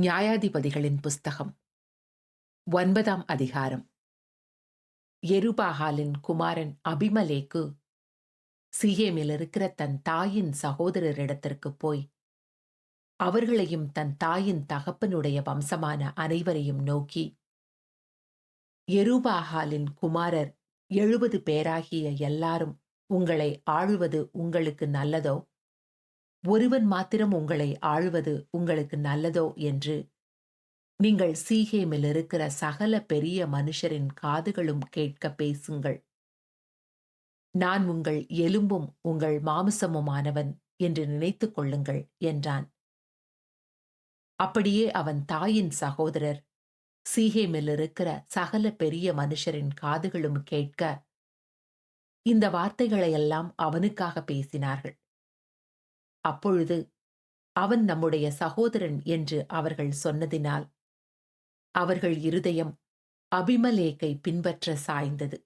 நியாயாதிபதிகளின் புஸ்தகம். ஒன்பதாம் அதிகாரம். எருபாகாலின் குமாரன் அபிமலேக்கு சிஹேமில் இருக்கிற தன் தாயின் சகோதரரிடத்திற்கு போய் அவர்களையும் தன் தாயின் தகப்பனுடைய வம்சமான அனைவரையும் நோக்கி எருபாகாலின் குமாரர் எழுபது பேராகிய எல்லாரும் உங்களை ஆழ்வது உங்களுக்கு நல்லதோ? ஒருவன் மாத்திரம் உங்களை ஆழ்வது உங்களுக்கு நல்லதோ என்று. நீங்கள் சீகேமில் இருக்கிற சகல பெரிய மனுஷரின் காதுகளும் கேட்க பேசுங்கள். நான் உங்கள் எலும்பும் உங்கள் மாமிசமுமானவன் என்று நினைத்துக் கொள்ளுங்கள் என்றான். அப்படியே அவன் தாயின் சகோதரர் சீகேமில் இருக்கிற சகல பெரிய மனுஷரின் காதுகளும் கேட்க. இந்த வார்த்தைகளையெல்லாம் அவனுக்காக பேசினார்கள். அப்பொழுது அவன் நம்முடைய சகோதரன் என்று அவர்கள் சொன்னதினால் அவர்கள் இருதயம் அபிமலேக்கை பின்பற்ற சாய்ந்தது.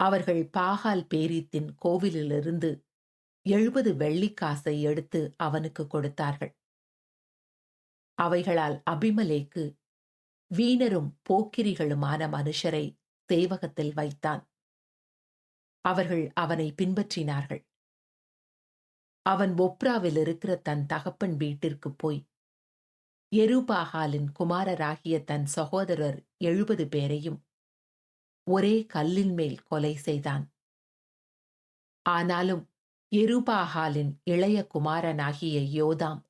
அவர்கள் பாகால் பேரீத்தின் கோவிலிலிருந்து எழுபது வெள்ளிக்காசை எடுத்து அவனுக்கு கொடுத்தார்கள். அவைகளால் அபிமலேக்கு வீணரும் போக்கிரிகளுமான மனுஷரை சேவகத்தில் வைத்தான். அவர்கள் அவனை பின்பற்றினார்கள். அவன் ஒப்ராவில் இருக்கிற தன் தகப்பன் வீட்டிற்கு போய் எருபாகாலின் குமாரராகிய தன் சகோதரர் எழுபது பேரையும் ஒரே கல்லின் மேல் கொலை செய்தான். ஆனாலும் எருபாகாலின் இளைய குமாரனாகிய யோதாம்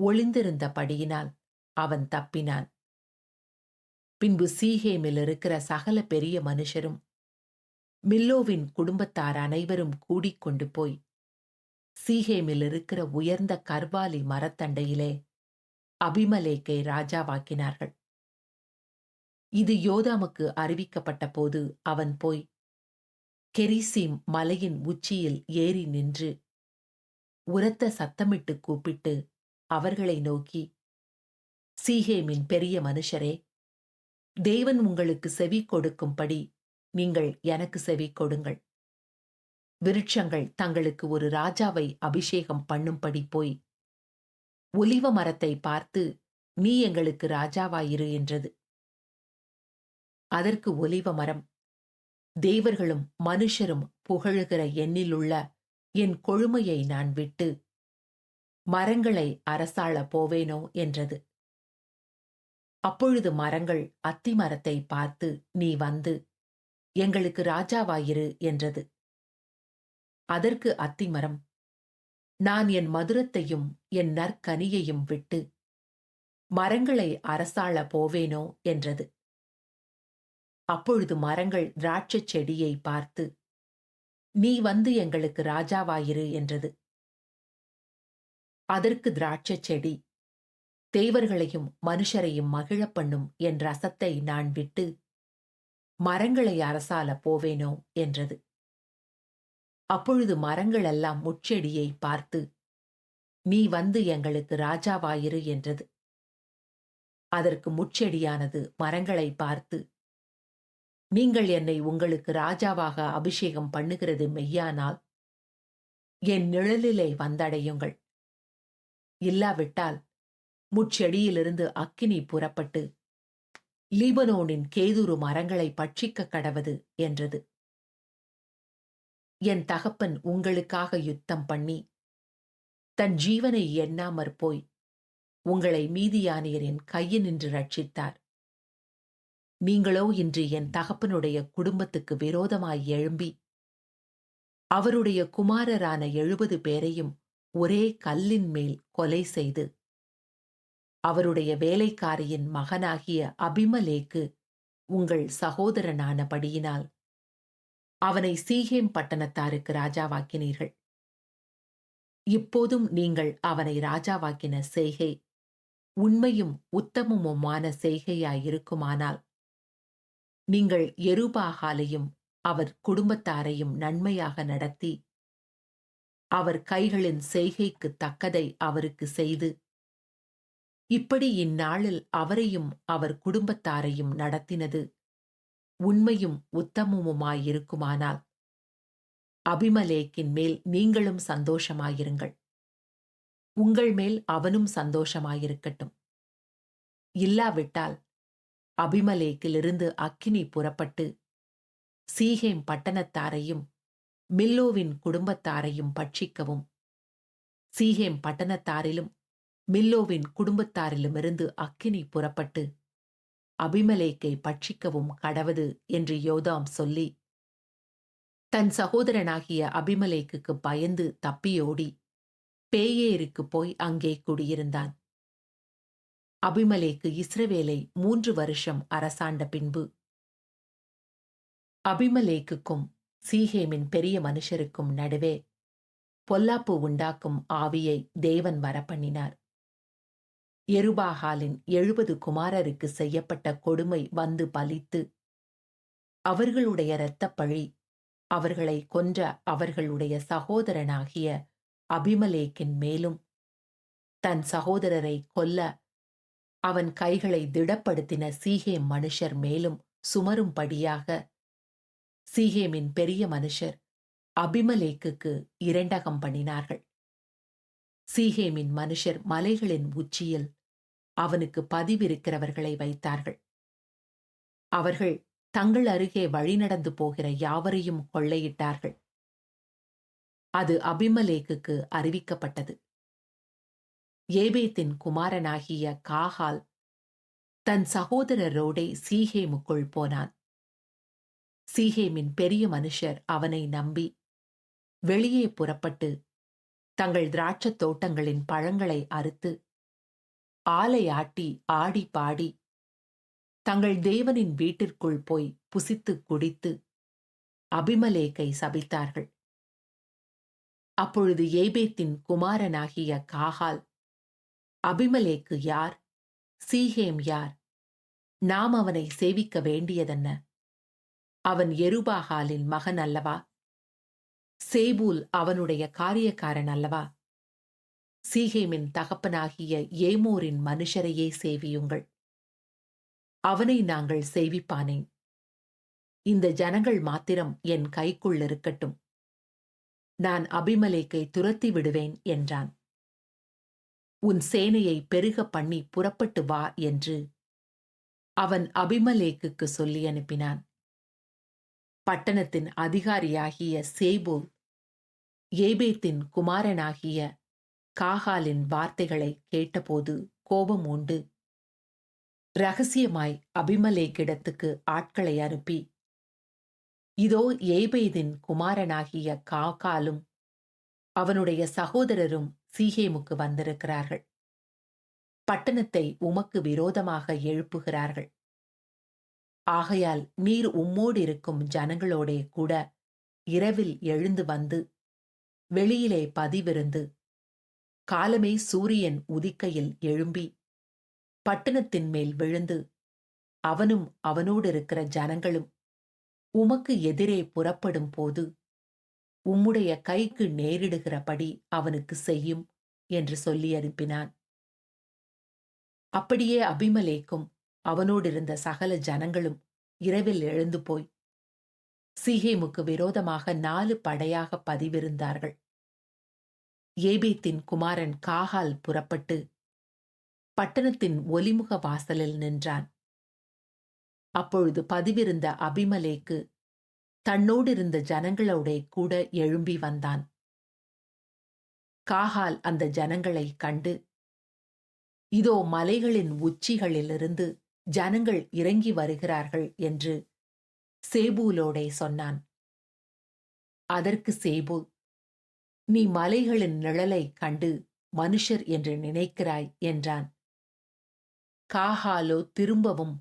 ஒளிந்திருந்தபடியினால் அவன் தப்பினான். பின்பு சீஹேமில் இருக்கிற சகல பெரிய மனுஷரும் மில்லோவின் குடும்பத்தார் அனைவரும் கூடிக்கொண்டு போய் சீஹேமில் இருக்கிற உயர்ந்த கர்வாலி மரத்தண்டையிலே அபிமலேக்கை ராஜாவாக்கினார்கள். இது யோதாமுக்கு அறிவிக்கப்பட்ட போது அவன் போய் கெரிசீம் மலையின் உச்சியில் ஏறி நின்று உரத்த சத்தமிட்டு கூப்பிட்டு அவர்களை நோக்கி சீஹேமின் பெரிய மனுஷரே தேவன் உங்களுக்கு செவி கொடுக்கும்படி நீங்கள் எனக்கு செவி கொடுங்கள். விருட்சங்கள் தங்களுக்கு ஒரு ராஜாவை அபிஷேகம் பண்ணும்படி போய் ஒலிவ மரத்தை பார்த்து நீ எங்களுக்கு ராஜாவாயிரு என்றது. அதற்கு ஒலிவ மரம் தேவர்களும் மனுஷரும் புகழுகிற எண்ணிலுள்ள என் கொழுமையை நான் விட்டு மரங்களை அரசாள போவேனோ என்றது. அப்பொழுது மரங்கள் அத்தி மரத்தை பார்த்து நீ வந்து எங்களுக்கு ராஜாவாயிரு என்றது. அதற்கு அத்திமரம். நான் என் மதுரத்தையும் என் நற்கனியையும் விட்டு மரங்களை அரசாள போவேனோ? என்றது. அப்பொழுது மரங்கள் திராட்சச் செடியை பார்த்து நீ வந்து எங்களுக்கு ராஜாவாயிரு என்றது. அதற்கு திராட்சச் செடி தேவர்களையும் மனுஷரையும் மகிழப் பண்ணும் என் ரசத்தை நான் விட்டு மரங்களை அரசால போவேனோ? என்றது. அப்பொழுது மரங்களெல்லாம் முச்செடியை பார்த்து நீ வந்து எங்களுக்கு ராஜாவாயிரு என்றது. அதற்கு முச்செடியானது மரங்களை பார்த்து நீங்கள் என்னை உங்களுக்கு ராஜாவாக அபிஷேகம் பண்ணுகிறது மெய்யானால் என் நிழலிலே வந்தடையுங்கள். இல்லாவிட்டால் முச்செடியிலிருந்து அக்கினி புறப்பட்டு லீபனோனின் கேதுரு மரங்களை பட்சிக்க கடவது என்றது. என் தகப்பன் உங்களுக்காக யுத்தம் பண்ணி தன் ஜீவனை எண்ணாமற் போய் உங்களை மீதியானியரின் கையில் நின்று ரட்சித்தார். நீங்களோ இன்று என் தகப்பனுடைய குடும்பத்துக்கு விரோதமாய் எழும்பி அவருடைய குமாரரான எழுபது பேரையும் ஒரே கல்லின் மேல் கொலை செய்து அவருடைய வேலைக்காரியின் மகனாகிய அபிமலேக்கு உங்கள் சகோதரனானபடியினால் அவனை சீகேம் பட்டணத்தாருக்கு ராஜாவாக்கினீர்கள். இப்போதும் நீங்கள் அவனை ராஜாவாக்கின செய்கை உண்மையும் உத்தமமுமான செய்கையாயிருக்குமானால் நீங்கள் எருபாகாலையும் அவர் குடும்பத்தாரையும் நன்மையாக நடத்தி அவர் கைகளின் செய்கைக்கு தக்கதை அவருக்கு செய்து இப்படி இந்நாளில் அவரையும் அவர் குடும்பத்தாரையும் நடத்தினது உண்மையும் உத்தமமுமாயிருக்குமானால் அபிமலேக்கின் மேல் நீங்களும் சந்தோஷமாயிருங்கள். உங்கள் மேல் அவனும் சந்தோஷமாயிருக்கட்டும். இல்லாவிட்டால் அபிமலேக்கிலிருந்து அக்கினி புறப்பட்டு சீகேம் பட்டணத்தாரையும் மில்லோவின் குடும்பத்தாரையும் பட்சிக்கவும். சீகேம் பட்டணத்தாரிலும் மில்லோவின் குடும்பத்தாரிலுமிருந்து அக்கினி புறப்பட்டு அபிமலேக்கை பட்சிக்கவும் கடவது என்று யோதாம் சொல்லி தன் சகோதரனாகிய அபிமலேக்குக்கு பயந்து தப்பியோடி பேயேருக்கு போய் அங்கே குடியிருந்தான். அபிமலேக்கு இஸ்ரவேலை மூன்று வருஷம் அரசாண்ட பின்பு அபிமலேக்குக்கும் சீஹேமின் பெரிய மனுஷருக்கும் நடுவே பொல்லாப்பு உண்டாக்கும் ஆவியை தேவன் வரப்பண்ணினார். எருபாகாலின் எழுபது குமாரருக்கு செய்யப்பட்ட கொடுமை வந்து பலித்து அவர்களுடைய இரத்தப்பழி அவர்களை கொன்ற அவர்களுடைய சகோதரனாகிய அபிமலேக்கின் மேலும் தன் சகோதரரை கொல்ல அவன் கைகளை திடப்படுத்தின சீகேம் மனுஷர் மேலும் சுமரும்படியாக சீகேமின் பெரிய மனுஷர் அபிமலேக்குக்கு இரண்டகம் பண்ணினார்கள். சீகேமின் மனுஷர் மலைகளின் உச்சியில் அவனுக்கு பதிவிருக்கிறவர்களை வைத்தார்கள். அவர்கள் தங்கள் அருகே வழிநடந்து போகிற யாவரையும் கொள்ளையிட்டார்கள். அது அபிமலேக்குக்கு அறிவிக்கப்பட்டது. ஏபேத்தின் குமாரனாகிய காஹால் தன் சகோதரரோடே சீஹேமுக்குள் போனான். சீஹேமின் பெரிய மனுஷர் அவனை நம்பி வெளியே புறப்பட்டு தங்கள் திராட்சத் தோட்டங்களின் பழங்களை அறுத்து ஆலையாட்டி ஆடி பாடி தங்கள் தேவனின் வீட்டிற்குள் போய் புசித்துக் குடித்து அபிமலேக்கை சபித்தார்கள். அப்பொழுது ஏபேத்தின் குமாரனாகிய காகால் அபிமலேக்கு யார்? சீஹேம் யார்? நாம் அவனை சேவிக்க வேண்டியதென்ன? அவன் எருபாகாலின் மகன் அல்லவா? சேபூல் அவனுடைய காரியக்காரன் அல்லவா? சீகேமின் தகப்பனாகிய ஏமோரின் மனுஷரையே சேவியுங்கள். அவனை நாங்கள் சேவிப்பானேன். இந்த ஜனங்கள் மாத்திரம் என் கைக்குள் இருக்கட்டும். நான் அபிமலேக்கை துரத்தி விடுவேன் என்றான். உன் சேனையை பெருக பண்ணி புறப்பட்டு வா என்று அவன் அபிமலேக்குக்கு சொல்லி அனுப்பினான். பட்டணத்தின் அதிகாரியாகிய சேபோல் ஏபேத்தின் குமாரனாகிய காகாலின் வார்த்தைகளை கேட்டபோது கோபம் உண்டு. ரகசியமாய் அபிமலேக்கிடத்துக்கு ஆட்களை அனுப்பி இதோ ஏபெய்தின் குமாரனாகிய காகாலும் அவனுடைய சகோதரரும் சீகேமுக்கு வந்திருக்கிறார்கள். பட்டணத்தை உமக்கு விரோதமாக எழுப்புகிறார்கள். ஆகையால் நீர் உம்மோடு இருக்கும் ஜனங்களோடே கூட இரவில் எழுந்து வந்து வெளியிலே பதிவிருந்து காலமே சூரியன் உதிக்கையில் எழும்பி பட்டணத்தின் மேல் விழுந்து அவனும் அவனோடு இருக்கிற ஜனங்களும் உமக்கு எதிரே புறப்படும் போது உம்முடைய கைக்கு நேரிடுகிறபடி அவனுக்கு செய்யும் என்று சொல்லி அனுப்பினான். அப்படியே அபிமலேக்கும் அவனோடிருந்த சகல ஜனங்களும் இரவில் எழுந்து போய் சீகேமுக்கு விரோதமாக நாலு படையாக பதிவிருந்தார்கள். ஏபேத்தின் குமாரன் காகால் புறப்பட்டு பட்டணத்தின் ஒலிமுக வாசலில் நின்றான். அப்பொழுது பதிவிருந்த அபிமலேக்கு தன்னோடு இருந்த ஜனங்களோடே கூட எழும்பி வந்தான். காகால் அந்த ஜனங்களை கண்டு இதோ மலைகளின் உச்சிகளிலிருந்து ஜனங்கள் இறங்கி வருகிறார்கள் என்று சேபூலோடே சொன்னான். அதற்கு சேபூல் நீ மலைகளின் நிழலை கண்டு மனுஷர் என்று நினைக்கிறாய் என்றான். காஹாலோ திரும்பவும்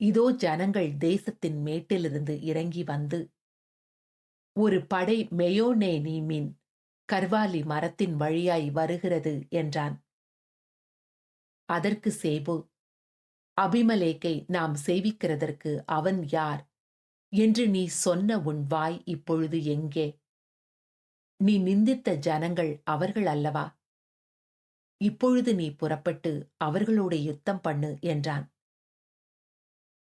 இதோ ஜனங்கள் தேசத்தின் மேட்டிலிருந்து இறங்கி வந்து ஒரு படை மெயோனே நீமின் கர்வாலி மரத்தின் வழியாய் வருகிறது என்றான். அதற்கு சேபு அபிமலேக்கை நாம் சேவிக்கிறதற்கு அவன் யார்? என்று நீ சொன்ன உன் வாய் இப்பொழுது எங்கே? நீ நிந்தித்த ஜனங்கள் அவர்கள் அல்லவா? இப்பொழுது நீ புறப்பட்டு அவர்களோடு யுத்தம் பண்ணு என்றான்.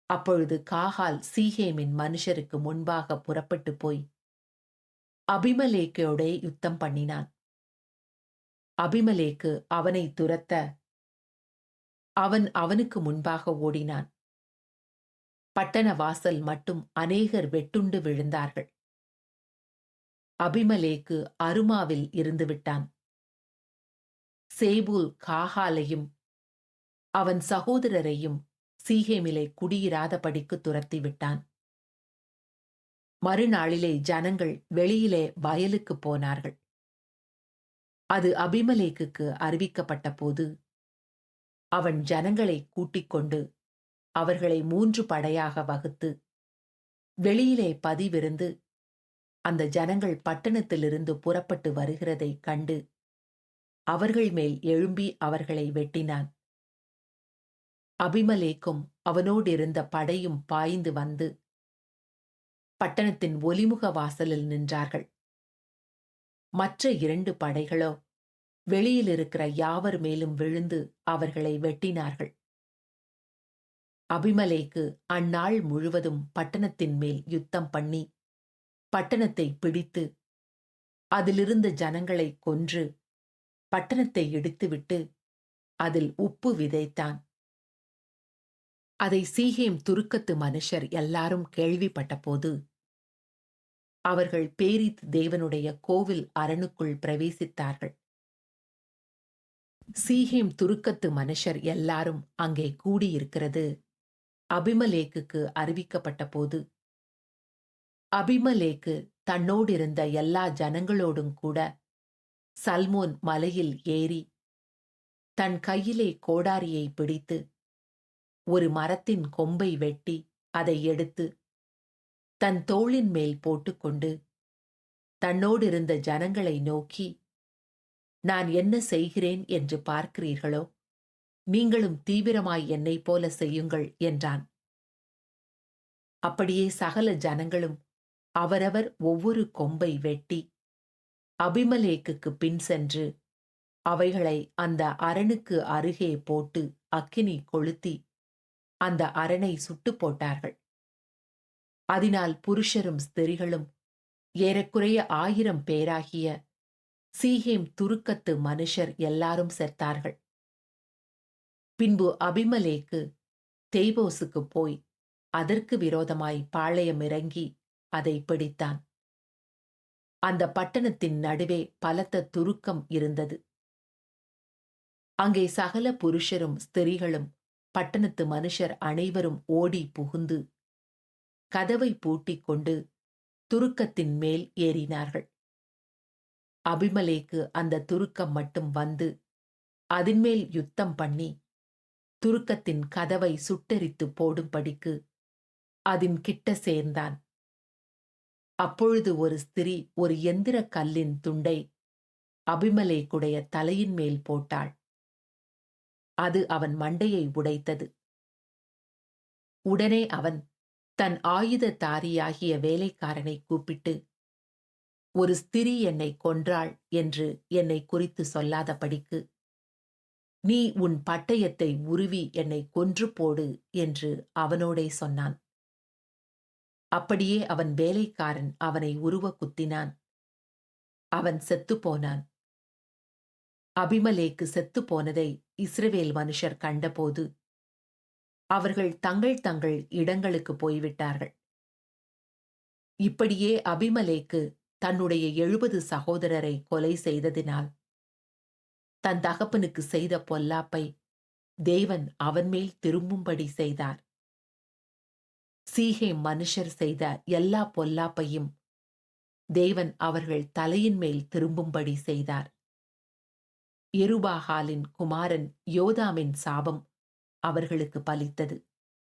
அப்பொழுது காகால் சீஹேமின் மனுஷருக்கு முன்பாக புறப்பட்டு போய் அபிமலேக்கோடே யுத்தம் பண்ணினான். அபிமலேக்கு அவனை துரத்த அவன் அவனுக்கு முன்பாக ஓடினான். பட்டண வாசல் மட்டும் அநேகர் வெட்டுண்டு விழுந்தார்கள். அபிமலேக்கு அருமாவில் இருந்து விட்டான். சேபூல் காகாலையும் அவன் சகோதரரையும் சீகேமிலே குடியிராதபடிக்கு துரத்தி விட்டான். மறுநாளிலே ஜனங்கள் வெளியிலே வயலுக்கு போனார்கள். அது அபிமலேக்குக்கு அறிவிக்கப்பட்ட போது அவன் ஜனங்களை கூட்டிக் கொண்டு அவர்களை மூன்று படையாக வகுத்து வெளியிலே பதிவிருந்து அந்த ஜனங்கள் பட்டணத்திலிருந்து புறப்பட்டு வருகிறதைக் கண்டு அவர்கள் மேல் எழும்பி அவர்களை வெட்டினான். அபிமலேக்கும் அவனோடிருந்த படையும் பாய்ந்து வந்து பட்டணத்தின் ஒலிமுக வாசலில் நின்றார்கள். மற்ற இரண்டு படைகளோ வெளியில் இருக்கிற யாவர் மேலும் விழுந்து அவர்களை வெட்டினார்கள். அபிமலேக்கு அந்நாள் முழுவதும் பட்டணத்தின் மேல் யுத்தம் பண்ணி பட்டணத்தை பிடித்து அதிலிருந்த ஜனங்களை கொன்று பட்டணத்தை இடித்துவிட்டு அதில் உப்பு விதைத்தான். அதை சீகேம் துருக்கத்து மனுஷர் எல்லாரும் கேள்விப்பட்டபோது அவர்கள் பேரித் தேவனுடைய கோவில் அரணுக்குள் பிரவேசித்தார்கள். சீஹேம் துருக்கத்து மனுஷர் எல்லாரும் அங்கே கூடியிருக்கிறது அபிமலேக்குக்கு அறிவிக்கப்பட்ட போது அபிமலேக்கு தன்னோடிருந்த எல்லா ஜனங்களோடும் கூட சல்மோன் மலையில் ஏறி தன் கையிலே கோடாரியை பிடித்து ஒரு மரத்தின் கொம்பை வெட்டி அதை எடுத்து தன் தோளின் மேல் போட்டுக்கொண்டு தன்னோடிருந்த ஜனங்களை நோக்கி நான் என்ன செய்கிறேன் என்று பார்க்கிறீர்களோ நீங்களும் தீவிரமாய் என்னைப் போல செய்யுங்கள் என்றான். அப்படியே சகல ஜனங்களும் அவரவர் ஒவ்வொரு கொம்பை வெட்டி அபிமலேக்குக்கு பின் சென்று அவைகளை அந்த அரணுக்கு அருகே போட்டு அக்கினி கொளுத்தி அந்த அரணை சுட்டு போட்டார்கள். அதனால் புருஷரும் ஸ்திரிகளும் ஏறக்குறைய ஆயிரம் பேராகிய சீஹேம் துருக்கத்து மனுஷர் எல்லாரும் செத்தார்கள். பின்பு அபிமலேக்கு தெய்போசுக்கு போய் அதற்கு விரோதமாய் பாளையம் இறங்கி அதை பிடித்தான். அந்த பட்டணத்தின் நடுவே பலத்த துருக்கம் இருந்தது. அங்கே சகல புருஷரும் ஸ்திரீகளும் பட்டணத்து மனுஷர் அனைவரும் ஓடி புகுந்து கதவை பூட்டிக் கொண்டு துருக்கத்தின் மேல் ஏறினார்கள். அபிமலேக்கு அந்த துருக்கம் மட்டும் வந்து அதின்மேல் யுத்தம் பண்ணி துருக்கத்தின் கதவை சுட்டெரித்து போடும்படிக்கு அதின் கிட்ட சேர்ந்தான். அப்பொழுது ஒரு ஸ்திரீ ஒரு எந்திர கல்லின் துண்டை அபிமலேக்குடைய தலையின் மேல் போட்டாள். அது அவன் மண்டையை உடைத்தது. உடனே அவன் தன் ஆயுததாரியாகிய வேலைக்காரனை கூப்பிட்டு ஒரு ஸ்திரீ என்னை கொன்றாள் என்று என்னை குறித்து சொல்லாதபடிக்கு நீ உன் பட்டயத்தை உருவி என்னை கொன்று போடு என்று அவனோடே சொன்னான். அப்படியே அவன் வேலைக்காரன் அவனை உருவ குத்தினான். அவன் செத்துப்போனான் அபிமலேக்கு செத்துப் போனதை இஸ்ரவேல் மனுஷர் கண்டபோது அவர்கள் தங்கள் தங்கள் இடங்களுக்கு போய்விட்டார்கள். இப்படியே அபிமலேக்கு தன்னுடைய எழுபது சகோதரரை கொலை செய்ததினால் தன் தகப்பனுக்கு செய்த பொல்லாப்பை தேவன் அவன் மேல் திரும்பும்படி செய்தார். சீகை மனுஷர் செய்த எல்லா பொல்லாப்பையும் தேவன் அவர்கள் தலையின் மேல் திரும்பும்படி செய்தார். எருபாகாலின் குமாரன் யோதாமின் சாபம் அவர்களுக்கு பலித்தது.